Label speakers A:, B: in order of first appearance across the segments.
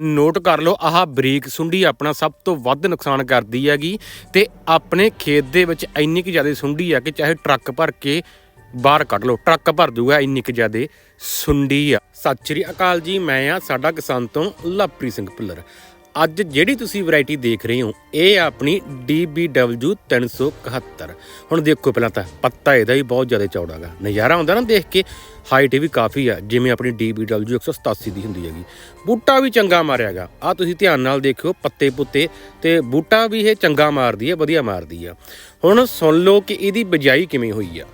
A: Note ਕਰ ਲਓ, ਆਹ ਬਰੀਕ ਸੁੰਡੀ ਆਪਣਾ ਸਭ ਤੋਂ ਵੱਧ ਨੁਕਸਾਨ ਕਰਦੀ ਹੈਗੀ ਤੇ ਆਪਣੇ ਖੇਤ ਦੇ ਵਿੱਚ ਇੰਨੀ ਕਿ ਜ਼ਿਆਦਾ ਸੁੰਡੀ ਆ ਕਿ ਚਾਹੇ ਟਰੱਕ ਭਰ ਕੇ ਬਾਹਰ ਕੱਢ ਲਓ, ਟਰੱਕ ਭਰ ਦੂਗਾ, ਇੰਨੀ ਕਿ ਜ਼ਿਆਦਾ ਸੁੰਡੀ ਆ। ਸਤਿ ਸ਼੍ਰੀ ਅਕਾਲ ਜੀ, ਮੈਂ ਆ ਸਾਡਾ ਕਿਸਾਨ ਤੋਂ ਲਵਪ੍ਰੀਤ ਸਿੰਘ ਭੁੱਲਰ। ਅੱਜ ਜਿਹੜੀ ਤੁਸੀਂ ਵੈਰਾਈਟੀ ਦੇਖ ਰਹੇ ਹੋ, ਇਹ ਆ ਆਪਣੀ DBW 371 ਹੁਣ ਦੇਖੋ ਪਹਿਲਾਂ ਤਾਂ ਪੱਤਾ ਇਹਦਾ ਹੀ ਬਹੁਤ ਜ਼ਿਆਦਾ ਚੌੜਾ ਗਾ। ਨਜ਼ਾਰਾ ਆਉਂਦਾ ਨਾ ਦੇਖ ਕੇ ਹਾਈਟ ਵੀ ਕਾਫੀ ਆ, ਜਿਵੇਂ ਆਪਣੀ DBW 187 ਦੀ ਹੁੰਦੀ ਹੈਗੀ। ਬੂਟਾ ਵੀ ਚੰਗਾ ਮਾਰਿਆਗਾ ਆ ਤੁਸੀਂ ਧਿਆਨ ਨਾਲ ਦੇਖਿਓ ਪੱਤੇ ਪੁੱਤੇ, ਤੇ ਬੂਟਾ ਵੀ ਇਹ ਚੰਗਾ ਮਾਰਦੀ ਹੈ ਵਧੀਆ ਮਾਰਦੀ ਆ। ਹੁਣ ਸੁਣ ਲਓ ਕਿ ਇਹਦੀ ਬਿਜਾਈ ਕਿਵੇਂ ਹੋਈ ਆ।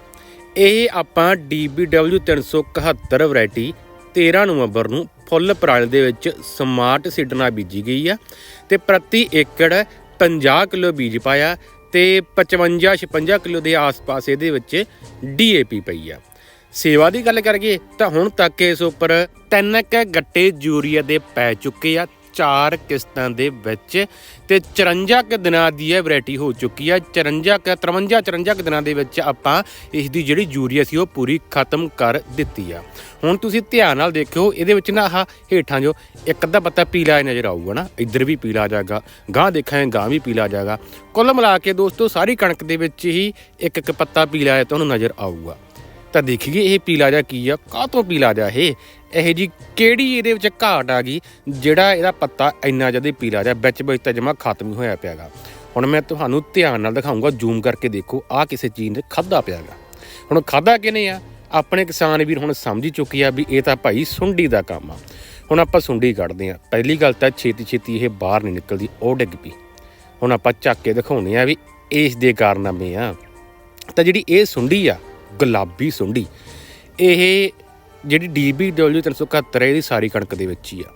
A: ਇਹ ਆਪਾਂ DBW 371 ਵੈਰਾਈਟੀ 13 ਨਵੰਬਰ ਨੂੰ ਫੁੱਲ ਪਰਾਲ ਦੇ ਵਿੱਚ ਸਮਾਰਟ ਸੀਡ ਬੀਜੀ ਗਈ ਆ ਤੇ ਪ੍ਰਤੀ ਏਕੜ 50 ਕਿਲੋ ਬੀਜ ਪਾਇਆ ਤੇ 55 56 ਕਿਲੋ ਦੇ ਆਸ-ਪਾਸ ਇਹਦੇ ਵਿੱਚ DAP ਪਈ ਆ। ਸੇਵਾ ਦੀ ਗੱਲ ਕਰੀਏ ਤਾਂ ਹੁਣ ਤੱਕ ਇਸ ਉੱਪਰ ਤਿੰਨ ਕ ਗੱਟੇ ਯੂਰੀਆ ਦੇ ਪੈ ਚੁੱਕੇ ਆ ਚਾਰ ਕਿਸ਼ਤਾਂ ਦੇ ਵਿੱਚ ਤੇ 54 ਕ ਦਿਨਾਂ ਦੀ ਇਹ ਵੈਰਾਈਟੀ ਹੋ ਚੁੱਕੀ ਆ। 54 ਕ 53 54 ਕ ਦਿਨਾਂ ਦੇ ਵਿੱਚ ਆਪਾਂ ਇਸ ਦੀ ਜਿਹੜੀ ਯੂਰੀਆ ਸੀ ਉਹ ਪੂਰੀ ਖਤਮ ਕਰ ਦਿੱਤੀ ਆ। ਹੁਣ ਤੁਸੀਂ ਧਿਆਨ ਨਾਲ ਦੇਖਿਓ, ਇਹਦੇ ਵਿੱਚ ਨਾ ਆਹ ਹੇਠਾਂ ਜੋ ਇੱਕ ਅੱਧਾ ਪੱਤਾ ਪੀਲਾ ਨਜ਼ਰ ਆਊਗਾ ਨਾ, ਇੱਧਰ ਵੀ ਪੀਲਾ ਜਾਗਾ ਗਾਂ ਦੇਖਾਂਗੇ ਗਾਂ ਵੀ ਪੀਲਾ ਜਾਗਾ ਕੁੱਲ ਮਿਲਾ ਕੇ ਦੋਸਤੋ, ਸਾਰੀ ਕਣਕ ਦੇ ਵਿੱਚ ਹੀ ਇੱਕ ਇੱਕ ਪੱਤਾ ਪੀਲਾ ਤੁਹਾਨੂੰ ਨਜ਼ਰ ਆਊਗਾ। ਤਾਂ ਦੇਖੀਏ, ਇਹ ਪੀਲਾ ਜਾ ਕੀ ਆ ਕਾਹ ਤੋਂ ਪੀਲਾ ਜਾ ਇਹ? ਇਹ ਜੀ ਕਿਹੜੀ ਇਹਦੇ ਵਿੱਚ ਘਾਟ ਆ ਗਈ? ਜਿਹੜਾ ਇਹਦਾ ਪੱਤਾ ਇੰਨਾ ਜ਼ਿਆਦਾ ਪੀਲਾ ਜਿਹਾ ਵਿੱਚ ਵਿੱਚ ਤਾਂ ਜਮਾ ਖਤਮ ਹੀ ਹੋਇਆ ਪਿਆਗਾ। ਹੁਣ ਮੈਂ ਤੁਹਾਨੂੰ ਧਿਆਨ ਨਾਲ ਦਿਖਾਉਂਗਾ ਜ਼ੂਮ ਕਰਕੇ ਦੇਖੋ ਆ ਕਿਸੇ ਚੀਜ਼ ਨੇ ਖਾਦਾ ਪਿਆਗਾ। ਹੁਣ ਖਾਦਾ ਕਿਨੇ ਆ? ਆਪਣੇ ਕਿਸਾਨ ਵੀਰ ਹੁਣ ਸਮਝ ਹੀ ਚੁੱਕੇ ਆ ਵੀ ਇਹ ਤਾਂ ਭਾਈ ਸੁੰਡੀ ਦਾ ਕੰਮ ਆ। ਹੁਣ ਆਪਾਂ ਸੁੰਡੀ ਕੱਢਦੇ ਆ। ਪਹਿਲੀ ਗੱਲ ਤਾਂ ਛੇਤੀ ਛੇਤੀ ਇਹ ਬਾਹਰ ਨਹੀਂ ਨਿਕਲਦੀ, ਉਹ ਡਿੱਗ ਪਈ। ਹੁਣ ਆਪਾਂ ਚੱਕ ਕੇ ਦਿਖਾਉਣੇ ਆ ਵੀ ਇਸ ਦੇ ਕਾਰਨਾਮੇ ਆ। ਤਾਂ ਜਿਹੜੀ ਇਹ ਸੁੰਡੀ ਆ, ਗੁਲਾਬੀ ਸੁੰਡੀ, ਇਹ ਜਿਹੜੀ DBW 371 ਹੈ, ਇਹਦੀ ਸਾਰੀ ਕਣਕ ਦੇ ਵਿੱਚ ਹੀ ਆ।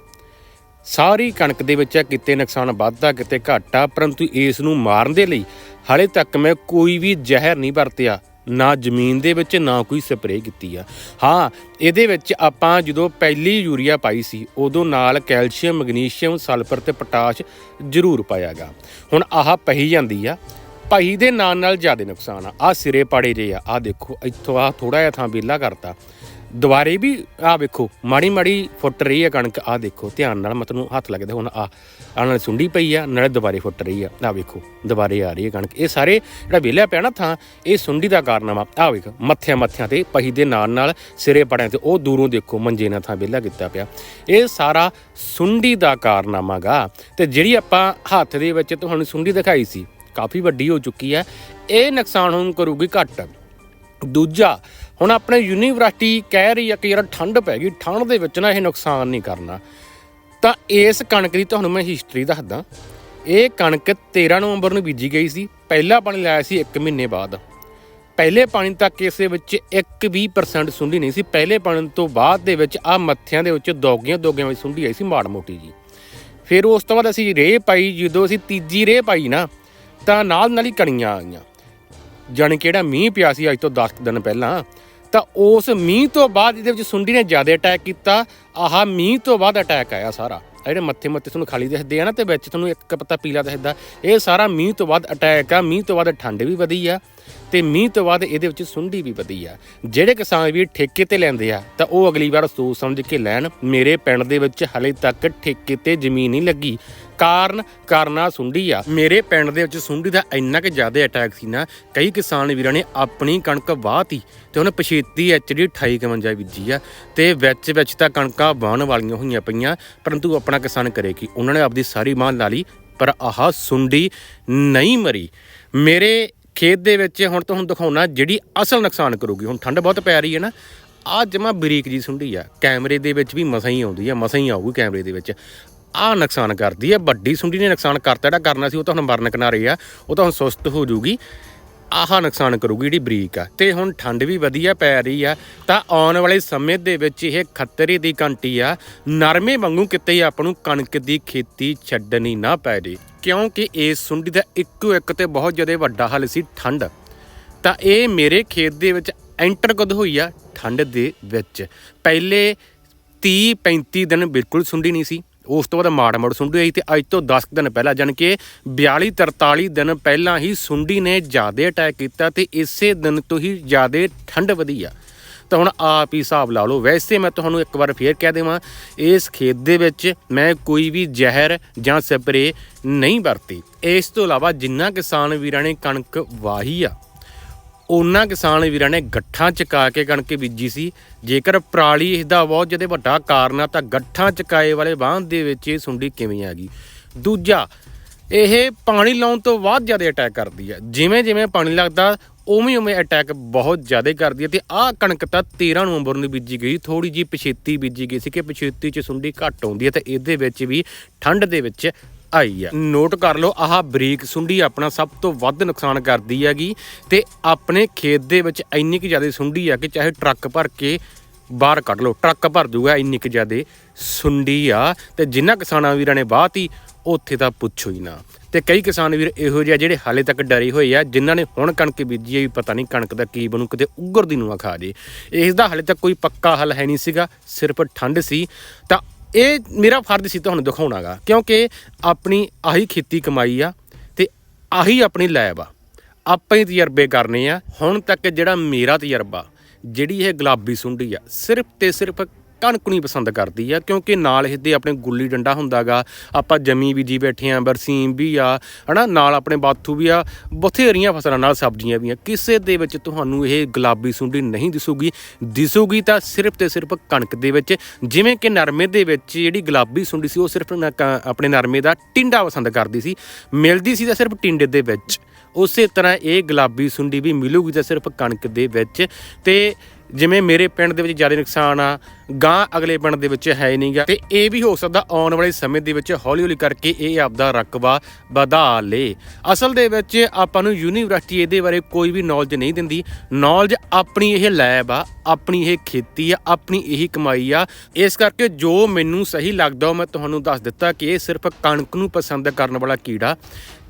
A: ਸਾਰੀ ਕਣਕ ਦੇ ਵਿੱਚ ਆ, ਕਿਤੇ ਨੁਕਸਾਨ ਵੱਧਦਾ, ਕਿਤੇ ਘਾਟਾ ਪਰੰਤੂ ਇਸ ਨੂੰ ਮਾਰਨ ਦੇ ਲਈ ਹਾਲੇ ਤੱਕ ਮੈਂ ਕੋਈ ਵੀ ਜ਼ਹਿਰ ਨਹੀਂ ਵਰਤਿਆ, ਨਾ ਜ਼ਮੀਨ ਦੇ ਵਿੱਚ, ਨਾ ਕੋਈ ਸਪਰੇਅ ਕੀਤੀ ਆ। ਹਾਂ, ਇਹਦੇ ਵਿੱਚ ਆਪਾਂ ਜਦੋਂ ਪਹਿਲੀ ਯੂਰੀਆ ਪਾਈ ਸੀ, ਉਦੋਂ ਨਾਲ ਕੈਲਸ਼ੀਅਮ, ਮੈਗਨੀਸ਼ੀਅਮ, ਸਲਫਰ ਤੇ ਪੋਟਾਸ਼ ਜ਼ਰੂਰ ਪਾਇਆਗਾ ਹੁਣ ਆਹ ਪਹੀ ਜਾਂਦੀ ਆ, ਪਹੀ ਦੇ ਨਾਲ ਨਾਲ ਜ਼ਿਆਦਾ ਨੁਕਸਾਨ ਆ। ਆ ਸਿਰੇ ਪਾੜੇ ਜੇ ਆ ਆ ਦੇਖੋ, ਇੱਥੋਂ ਆ ਥੋੜਾ ਜਿਹਾ ਥਾਂ ਵਿਹਲਾ ਕਰਤਾ। ਦੁਬਾਰੇ ਵੀ ਆ ਵੇਖੋ, ਮਾੜੀ ਮਾੜੀ ਫੁੱਟ ਰਹੀ ਹੈ ਕਣਕ ਆ ਦੇਖੋ, ਧਿਆਨ ਨਾਲ ਮੈਂ ਤੁਹਾਨੂੰ ਹੱਥ ਲੱਗਦਾ ਹੁਣ ਆ ਆ ਨਾਲ ਸੁੰਡੀ ਪਈ ਆ, ਨਾਲੇ ਦੁਬਾਰੇ ਫੁੱਟ ਰਹੀ ਆ ਆ ਵੇਖੋ, ਦੁਬਾਰੇ ਆ ਰਹੀ ਹੈ ਕਣਕ। ਇਹ ਸਾਰੇ ਜਿਹੜਾ ਵਿਹਲਾ ਪਿਆ ਨਾ ਥਾਂ, ਇਹ ਸੁੰਡੀ ਦਾ ਕਾਰਨਾਮਾ ਆ ਵੇਖ, ਮੱਥਿਆਂ ਮੱਥਿਆਂ ਤੇ, ਪਹੀ ਦੇ ਨਾਲ ਨਾਲ ਸਿਰੇ ਪੜਿਆਂ ਤੇ, ਉਹ ਦੂਰੋਂ ਦੇਖੋ ਮੰਜੇ ਨਾਲ ਥਾਂ ਵਿਹਲਾ ਕੀਤਾ ਪਿਆ। ਇਹ ਸਾਰਾ ਸੁੰਡੀ ਦਾ ਕਾਰਨਾਮਾ ਗਾ ਤੇ ਜਿਹੜੀ ਆਪਾਂ ਹੱਥ ਦੇ ਵਿੱਚ ਤੁਹਾਨੂੰ ਸੁੰਡੀ ਦਿਖਾਈ ਸੀ, ਕਾਫੀ ਵੱਡੀ ਹੋ ਚੁੱਕੀ ਹੈ ਇਹ ਨੁਕਸਾਨ ਹੁਣ ਕਰੂਗੀ ਘੱਟ। ਦੂਜਾ ਹੁਣ ਆਪਣੇ ਯੂਨੀਵਰਸਿਟੀ ਕਹਿ ਰਹੀ ਹੈ ਕਿ ਯਾਰ ਠੰਡ ਪੈ ਗਈ, ਠੰਡ ਦੇ ਵਿੱਚ ਨਾ ਇਹ ਨੁਕਸਾਨ ਨਹੀਂ ਕਰਨਾ। ਤਾਂ ਇਸ ਕਣਕ ਦੀ ਤੁਹਾਨੂੰ ਮੈਂ ਹਿਸਟਰੀ ਦੱਸਦਾ। ਇਹ ਕਣਕ 13 ਨਵੰਬਰ ਨੂੰ ਬੀਜੀ ਗਈ ਸੀ। ਪਹਿਲਾ ਪਾਣੀ ਲਾਇਆ ਸੀ 1 ਮਹੀਨੇ ਬਾਅਦ। ਪਹਿਲੇ ਪਾਣੀ ਤੱਕ ਇਸ ਦੇ ਵਿੱਚ 1-20% ਸੁੰਡੀ ਨਹੀਂ ਸੀ। ਪਹਿਲੇ ਪਾਣੀ ਤੋਂ ਬਾਅਦ ਦੇ ਵਿੱਚ ਆ ਮੱਥਿਆਂ ਦੇ ਵਿੱਚ ਦੋਗੀਆਂ ਦੋਗੀਆਂ ਵਿੱਚ ਸੁੰਡੀ ਆਈ ਸੀ ਮਾੜ ਮੋਟੀ ਜੀ। ਫਿਰ ਉਸ ਤੋਂ ਬਾਅਦ ਅਸੀਂ ਰੇਹ ਪਾਈ, ਜਦੋਂ ਅਸੀਂ ਤੀਜੀ ਰੇਹ ਪਾਈ ਨਾ, ਤਾਂ ਨਾਲ ਨਾਲ ਹੀ ਕਣੀਆਂ ਆ ਗਈਆਂ ਜਾਣੀ ਕਿਹੜਾ ਮੀਂਹ ਪਿਆ ਸੀ ਅੱਜ ਤੋਂ 10 ਦਿਨ ਪਹਿਲਾਂ ਤਾਂ ਉਸ ਮੀਂਹ ਤੋਂ ਬਾਅਦ ਇਹਦੇ ਵਿੱਚ ਸੁੰਡੀ ਨੇ ਜ਼ਿਆਦਾ ਅਟੈਕ ਕੀਤਾ। ਆਹ ਮੀਂਹ ਤੋਂ ਬਾਅਦ ਅਟੈਕ ਆਇਆ ਸਾਰਾ। ਜਿਹੜੇ ਮੱਥੇ ਮੱਥੇ ਤੁਹਾਨੂੰ ਖਾਲੀ ਦਿਖਦੇ ਆ ਨਾ ਤੇ ਵਿੱਚ ਤੁਹਾਨੂੰ ਇੱਕ ਪੱਤਾ ਪੀਲਾ ਦਿਖਦਾ। ਇਹ ਸਾਰਾ ਮੀਂਹ ਤੋਂ ਬਾਅਦ ਅਟੈਕ ਆ। ਮੀਂਹ ਤੋਂ ਬਾਅਦ ਠੰਡ ਵੀ ਵਧੀ ਆ ਤੇ ਮੀਂਹ ਤੋਂ ਬਾਅਦ ਇਹਦੇ ਵਿੱਚ ਸੁੰਡੀ ਵੀ ਵਧੀ ਆ। ਜਿਹੜੇ ਕਿਸਾਨ ਵੀ ਠੇਕੇ ਤੇ ਲੈਂਦੇ ਆ, ਤਾਂ ਉਹ ਅਗਲੀ ਵਾਰ ਸੋਚ ਸਮਝ ਕੇ ਲੈਣ, ਮੇਰੇ ਪਿੰਡ ਦੇ ਵਿੱਚ ਹਲੇ ਤੱਕ ਠੇਕੇ ਤੇ ਜ਼ਮੀਨ ਨਹੀਂ ਲੱਗੀ। ਕਾਰਨ ਕਰਨਾ ਸੁੰਡੀ ਆ। ਮੇਰੇ ਪਿੰਡ ਦੇ ਵਿੱਚ ਸੁੰਡੀ ਦਾ ਇੰਨਾ ਕਿ ਜ਼ਿਆਦਾ ਅਟੈਕ ਸੀ ਨਾ, ਕਈ ਕਿਸਾਨ ਵੀਰਾਂ ਨੇ ਆਪਣੀ ਕਣਕ ਵਾਹਤੀ ਤੇ ਉਹਨੇ ਪਛੇਤੀ ਐਚਡੀ 2851 ਬੀਜੀ ਆ ਤੇ ਵਿੱਚ ਵਿੱਚ ਤਾਂ ਕਣਕਾਂ ਵਾਹਣ ਵਾਲੀਆਂ ਹੋਈਆਂ ਪਈਆਂ, ਪਰੰਤੂ ਆਪਣਾ ਕਿਸਾਨ ਕਰੇ ਕੀ? ਉਹਨਾਂ ਨੇ ਆਪਦੀ ਸਾਰੀ ਮਾਂ ਲਾ ਲਈ, ਪਰ ਆਹ ਸੁੰਡੀ ਨਹੀਂ ਮਰੀ। ਮੇਰੇ ਖੇਤ ਦੇ ਵਿੱਚ ਹੁਣ ਤੁਹਾਨੂੰ ਦਿਖਾਉਣਾ ਜਿਹੜੀ ਅਸਲ ਨੁਕਸਾਨ ਕਰੂਗੀ। ਹੁਣ ਠੰਡ ਬਹੁਤ ਪੈ ਰਹੀ ਹੈ ਨਾ ਆ ਜਮਾ ਬਰੀਕ ਜੀ ਸੁੰਡੀ ਆ। ਕੈਮਰੇ ਦੇ ਵਿੱਚ ਵੀ ਮਸਾਂ ਹੀ ਆਉਂਦੀ ਆ, ਮਸਾਂ ਹੀ ਆਊਗੀ ਕੈਮਰੇ ਦੇ ਵਿੱਚ। ਆ ਨੁਕਸਾਨ ਕਰਦੀ ਹੈ ਵੱਡੀ ਸੁੰਡੀ ਨੇ ਨੁਕਸਾਨ ਕਰਤਾ, ਜਿਹੜਾ ਕਰਨਾ ਸੀ ਉਹ ਤਾਂ ਹੁਣ ਮਰਨ ਕਿਨਾਰੇ ਆ, ਉਹ ਤਾਂ ਹੁਣ ਸੁਸਤ ਹੋ ਜਾਊਗੀ, ਆਹ ਨੁਕਸਾਨ ਕਰੂਗੀ ਜਿਹੜੀ ਬਰੀਕ ਆ। ਤੇ ਹੁਣ ਠੰਡ ਵੀ ਵਧੀਆ ਪੈ ਰਹੀ ਆ, ਤਾਂ ਆਉਣ ਵਾਲੇ ਸਮੇਂ ਦੇ ਵਿੱਚ ਇਹ ਖਤਰੇ ਦੀ ਘੰਟੀ ਆ, ਨਰਮੇ ਵਾਂਗੂ ਕਿਤੇ ਆਪਾਂ ਨੂੰ ਕਣਕ ਦੀ ਖੇਤੀ ਛੱਡਣੀ ਨਾ ਪੈ ਜੇ, ਕਿਉਂਕਿ ਇਸ ਸੁੰਡੀ ਦਾ ਇੱਕੋ ਇੱਕ ਤੇ ਬਹੁਤ ਜ਼ਿਆਦਾ ਵੱਡਾ ਹੱਲ ਸੀ ਠੰਡ। ਤਾਂ ਇਹ ਮੇਰੇ ਖੇਤ ਦੇ ਵਿੱਚ ਐਂਟਰ ਕਦ ਹੋਈ ਆ? ਠੰਡ ਦੇ ਵਿੱਚ। ਪਹਿਲੇ 30 35 ਦਿਨ ਬਿਲਕੁਲ ਸੁੰਡੀ ਨਹੀਂ ਸੀ। ਉਸ ਤੋਂ ਬਾਅਦ ਮਾੜ ਮਾੜ ਸੁੰਡੀ ਆਈ ਤੇ ਅੱਜ ਤੋਂ 10 ਦਿਨ ਪਹਿਲਾਂ ਜਾਣੀ ਕਿ 42 43 ਦਿਨ ਪਹਿਲਾਂ ਹੀ ਸੁੰਡੀ ਨੇ ਜ਼ਿਆਦਾ ਅਟੈਕ ਕੀਤਾ ਤੇ ਇਸੇ ਦਿਨ ਤੋਂ ਹੀ ਜ਼ਿਆਦਾ ਠੰਡ ਵਧੀ ਆ। ਤਾਂ ਹੁਣ ਆਪ ਹੀ ਹਿਸਾਬ ਲਾ ਲਓ। ਵੈਸੇ ਮੈਂ ਤੁਹਾਨੂੰ ਇੱਕ ਵਾਰ ਫੇਰ ਕਹਿ ਦੇਵਾਂ, ਇਸ ਖੇਤ ਦੇ ਵਿੱਚ ਮੈਂ ਕੋਈ ਵੀ ਜ਼ਹਿਰ ਜਾਂ ਸਪਰੇ ਨਹੀਂ ਵਰਤੀ। ਇਸ ਤੋਂ ਇਲਾਵਾ ਜਿੰਨਾ ਕਿਸਾਨ ਵੀਰਾਂ ਨੇ ਕਣਕ ਵਾਹੀ ਆ ਉਹਨਾਂ ਕਿਸਾਨ ਵੀਰਾਂ ਨੇ ਗੱਠਾਂ ਚਕਾ ਕੇ ਕਣਕ ਬੀਜੀ ਸੀ। ਜੇਕਰ ਪਰਾਲੀ ਇਸ ਦਾ ਬਹੁਤ ਜ਼ਿਆਦਾ ਵੱਡਾ ਕਾਰਨ ਆ, ਤਾਂ ਗੱਠਾਂ ਚਕਾਏ ਵਾਲੇ ਵਾਹਨ ਦੇ ਵਿੱਚ ਇਹ ਸੁੰਡੀ ਕਿਵੇਂ ਆ ਗਈ? ਦੂਜਾ, ਇਹ ਪਾਣੀ ਲਾਉਣ ਤੋਂ ਬਾਅਦ ਜ਼ਿਆਦਾ ਅਟੈਕ ਕਰਦੀ ਹੈ ਜਿਵੇਂ ਜਿਵੇਂ ਪਾਣੀ ਲੱਗਦਾ, ਉਵੇਂ ਉਵੇਂ ਅਟੈਕ ਬਹੁਤ ਜ਼ਿਆਦਾ ਕਰਦੀ ਹੈ ਤੇ ਆਹ ਕਣਕ ਤਾਂ 13 ਨਵੰਬਰ ਨੂੰ ਬੀਜੀ ਗਈ ਥੋੜੀ ਜੀ ਪਛੇਤੀ ਬੀਜੀ ਗਈ ਸੀ ਕਿ ਪਛੇਤੀ 'ਚ ਸੁੰਡੀ ਘੱਟ ਆਉਂਦੀ ਹੈ ਤੇ ਇਹਦੇ ਵਿੱਚ ਵੀ ਠੰਡ ਦੇ ਵਿੱਚ ਆਈ ਆ ਨੋਟ ਕਰ ਲਓ, ਆਹ ਬਰੀਕ ਸੁੰਡੀ ਆਪਣਾ ਸਭ ਤੋਂ ਵੱਧ ਨੁਕਸਾਨ ਕਰਦੀ ਹੈਗੀ ਤੇ ਆਪਣੇ ਖੇਤ ਦੇ ਵਿੱਚ ਇੰਨੀ ਕੁ ਜ਼ਿਆਦਾ ਸੁੰਡੀ ਆ ਕਿ ਚਾਹੇ ਟਰੱਕ ਭਰ ਕੇ ਬਾਹਰ ਕੱਢ ਲਓ, ਟਰੱਕ ਭਰ ਦੂਗਾ ਇੰਨੀ ਕੁ ਜ਼ਿਆਦਾ ਸੁੰਡੀ ਆ ਤੇ ਜਿਨ੍ਹਾਂ ਕਿਸਾਨਾਂ ਵੀਰਾਂ ਨੇ ਬਾਹਤੀ ਉੱਥੇ ਤਾਂ ਪੁੱਛੋ ਹੀ ਨਾ। ਤੇ ਕਈ ਕਿਸਾਨ ਵੀਰ ਇਹੋ ਜਿਹੇ ਆ ਜਿਹੜੇ ਹਾਲੇ ਤੱਕ ਡਰੇ ਹੋਏ ਆ, ਜਿਨ੍ਹਾਂ ਨੇ ਹੁਣ ਕਣਕ ਬੀਜੀ ਹੈ ਵੀ ਪਤਾ ਨਹੀਂ ਕਣਕ ਦਾ ਕੀ ਬਣੂ, ਕਿਤੇ ਉੱਗਰ ਦੀ ਨੂੰ ਖਾ ਜੇ। ਇਸ ਦਾ ਹਾਲੇ ਤੱਕ ਕੋਈ ਪੱਕਾ ਹੱਲ ਹੈ ਨਹੀਂ ਸੀਗਾ, ਸਿਰਫ ਠੰਡ ਸੀ। ਤਾਂ ਇਹ ਮੇਰਾ ਫਰਜ਼ ਸੀ ਤੁਹਾਨੂੰ ਦਿਖਾਉਣਾਗਾ, ਕਿਉਂਕਿ ਆਪਣੀ ਆਹੀ ਖੇਤੀ ਕਮਾਈ ਆ ਤੇ ਆਹੀ ਆਪਣੀ ਲੈਬ ਆ। ਆਪਾਂ ਹੀ ਤਜਰਬੇ ਕਰਨੇ ਆ। ਹੁਣ ਤੱਕ ਜਿਹੜਾ ਮੇਰਾ ਤਜਰਬਾ, ਜਿਹੜੀ ਇਹ ਗੁਲਾਬੀ ਸੁੰਡੀ ਆ, ਸਿਰਫ ਤੇ ਸਿਰਫ ਕਣਕ ਨਹੀਂ ਪਸੰਦ ਕਰਦੀ ਆ, ਕਿਉਂਕਿ ਨਾਲ ਇਹਦੇ ਆਪਣੇ ਗੁੱਲੀ ਡੰਡਾ ਹੁੰਦਾਗਾ। ਆਪਾਂ ਜਮੀ ਬੀਜੀ ਬੈਠੇ ਆ, ਬਰਸੀਮ ਵੀ ਆ, ਹਨਾ? ਨਾਲ ਆਪਣੇ ਬਾਥੂ ਵੀ ਆ, ਬਥੇਰੀਆਂ ਫਸਲਾਂ ਨਾਲ ਸਬਜ਼ੀਆਂ ਵੀ ਆ। ਕਿਸੇ ਦੇ ਵਿੱਚ ਤੁਹਾਨੂੰ ਇਹ ਗੁਲਾਬੀ ਸੁੰਡੀ ਨਹੀਂ ਦਿਸੂਗੀ। ਦਿਸੂਗੀ ਤਾਂ ਸਿਰਫ ਤੇ ਸਿਰਫ ਕਣਕ ਦੇ ਵਿੱਚ। ਜਿਵੇਂ ਕਿ ਨਰਮੇ ਦੇ ਵਿੱਚ ਜਿਹੜੀ ਗੁਲਾਬੀ ਸੁੰਡੀ ਸੀ, ਉਹ ਸਿਰਫ ਨ- ਕ- ਆਪਣੇ ਨਰਮੇ ਦਾ ਟਿੰਡਾ ਪਸੰਦ ਕਰਦੀ ਸੀ। ਮਿਲਦੀ ਸੀ ਤਾਂ ਸਿਰਫ ਟਿੰਡੇ ਦੇ ਵਿੱਚ। ਉਸੇ ਤਰ੍ਹਾਂ ਇਹ ਗੁਲਾਬੀ ਸੁੰਡੀ ਵੀ ਮਿਲੂਗੀ ਤਾਂ ਸਿਰਫ ਕਣਕ ਦੇ ਵਿੱਚ। ਤੇ ਜਿਵੇਂ ਮੇਰੇ ਪਿੰਡ ਦੇ ਵਿੱਚ ਜ਼ਿਆਦਾ ਨੁਕਸਾਨ ਆ ਗਾਂ ਅਗਲੇ ਪਿੰਡ ਦੇ ਵਿੱਚ ਹੈ ਨਹੀਂਗਾ ਤੇ ਇਹ ਵੀ ਹੋ ਸਕਦਾ ਆਉਣ ਵਾਲੇ ਸਮੇਂ ਦੇ ਵਿੱਚ ਹੌਲੀ ਹੌਲੀ ਕਰਕੇ ਇਹ ਆਪਦਾ ਰਕਬਾ ਵਧਾ ਲੇ। ਅਸਲ ਦੇ ਵਿੱਚ ਆਪਾਂ ਨੂੰ ਯੂਨੀਵਰਸਿਟੀ ਇਹਦੇ ਬਾਰੇ ਕੋਈ ਵੀ ਨੌਲੇਜ ਨਹੀਂ ਦਿੰਦੀ। ਨੌਲੇਜ ਆਪਣੀ ਇਹ ਲੈਬ ਆ, ਆਪਣੀ ਇਹ ਖੇਤੀ ਆ, ਆਪਣੀ ਇਹੀ ਕਮਾਈ ਆ। ਇਸ ਕਰਕੇ ਜੋ ਮੈਨੂੰ ਸਹੀ ਲੱਗਦਾ ਉਹ ਮੈਂ ਤੁਹਾਨੂੰ ਦੱਸ ਦਿੱਤਾ ਕਿ ਇਹ ਸਿਰਫ ਕਣਕ ਨੂੰ ਪਸੰਦ ਕਰਨ ਵਾਲਾ ਕੀੜਾ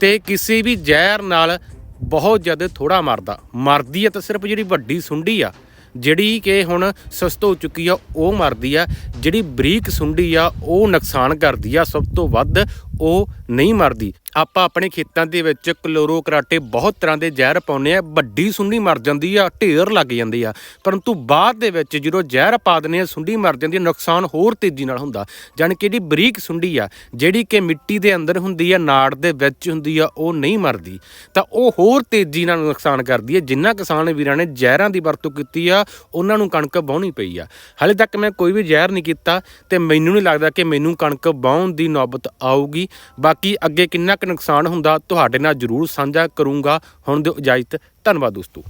A: ਤੇ ਕਿਸੇ ਵੀ ਜ਼ਹਿਰ ਨਾਲ ਬਹੁਤ ਜ਼ਿਆਦਾ ਥੋੜਾ ਮਰਦਾ। ਮਰਦੀ ਆ ਤਾਂ ਸਿਰਫ ਜਿਹੜੀ ਵੱਡੀ ਸੁੰਡੀ ਆ ਜਿਹੜੀ ਕਿ ਹੁਣ ਸਸਤ ਹੋ ਚੁੱਕੀ ਆ, ਉਹ ਮਰਦੀ ਆ। ਜਿਹੜੀ ਬਰੀਕ ਸੁੰਡੀ ਆ, ਉਹ ਨੁਕਸਾਨ ਕਰਦੀ ਆ। ਸਭ ਤੋਂ ਵੱਧ ਉਹ ਨਹੀਂ ਮਰਦੀ। ਆਪਾਂ ਆਪਣੇ ਖੇਤਾਂ ਦੇ ਵਿੱਚ ਕਲੋਰੋ ਕਰਾਟੇ ਬਹੁਤ ਤਰ੍ਹਾਂ ਦੇ ਜ਼ਹਿਰ ਪਾਉਂਦੇ ਆ ਵੱਡੀ ਸੁੰਡੀ ਮਰ ਜਾਂਦੀ ਆ, ਢੇਰ ਲੱਗ ਜਾਂਦੀ ਆ। ਪਰੰਤੂ ਬਾਅਦ ਦੇ ਵਿੱਚ ਜਦੋਂ ਜ਼ਹਿਰ ਪਾ ਦਿੰਦੇ ਆ ਸੁੰਡੀ ਮਰ ਜਾਂਦੀ ਆ, ਨੁਕਸਾਨ ਹੋਰ ਤੇਜ਼ੀ ਨਾਲ ਹੁੰਦਾ। ਜਾਣੀ ਕਿ ਜਿਹੜੀ ਬਰੀਕ ਸੁੰਡੀ ਆ, ਜਿਹੜੀ ਕਿ ਮਿੱਟੀ ਦੇ ਅੰਦਰ ਹੁੰਦੀ ਆ, ਨਾੜ ਦੇ ਵਿੱਚ ਹੁੰਦੀ ਆ, ਉਹ ਨਹੀਂ ਮਰਦੀ। ਤਾਂ ਉਹ ਹੋਰ ਤੇਜ਼ੀ ਨਾਲ ਨੁਕਸਾਨ ਕਰਦੀ ਹੈ ਜਿੰਨਾ ਕਿਸਾਨ ਵੀਰਾਂ ਨੇ ਜ਼ਹਿਰਾਂ ਦੀ ਵਰਤੋਂ ਕੀਤੀ ਆ, ਉਹਨਾਂ ਨੂੰ ਕਣਕ ਵਾਹੁਣੀ ਪਈ ਆ। ਹਾਲੇ ਤੱਕ ਮੈਂ ਕੋਈ ਵੀ ਜ਼ਹਿਰ ਨਹੀਂ ਕੀਤਾ ਤੇ ਮੈਨੂੰ ਨਹੀਂ ਲੱਗਦਾ ਕਿ ਮੈਨੂੰ ਕਣਕ ਵਾਹੁਣ ਦੀ ਨੌਬਤ ਆਊਗੀ। ਬਾਕੀ ਅੱਗੇ ਕਿੰਨਾ ਕੁ ਨੁਕਸਾਨ ਹੁੰਦਾ, ਤੁਹਾਡੇ ਨਾਲ ਜ਼ਰੂਰ ਸਾਂਝਾ ਕਰੂੰਗਾ। ਹੁਣ ਦਿਓ ਇਜਾਜ਼ਤ, ਧੰਨਵਾਦ ਦੋਸਤੋ।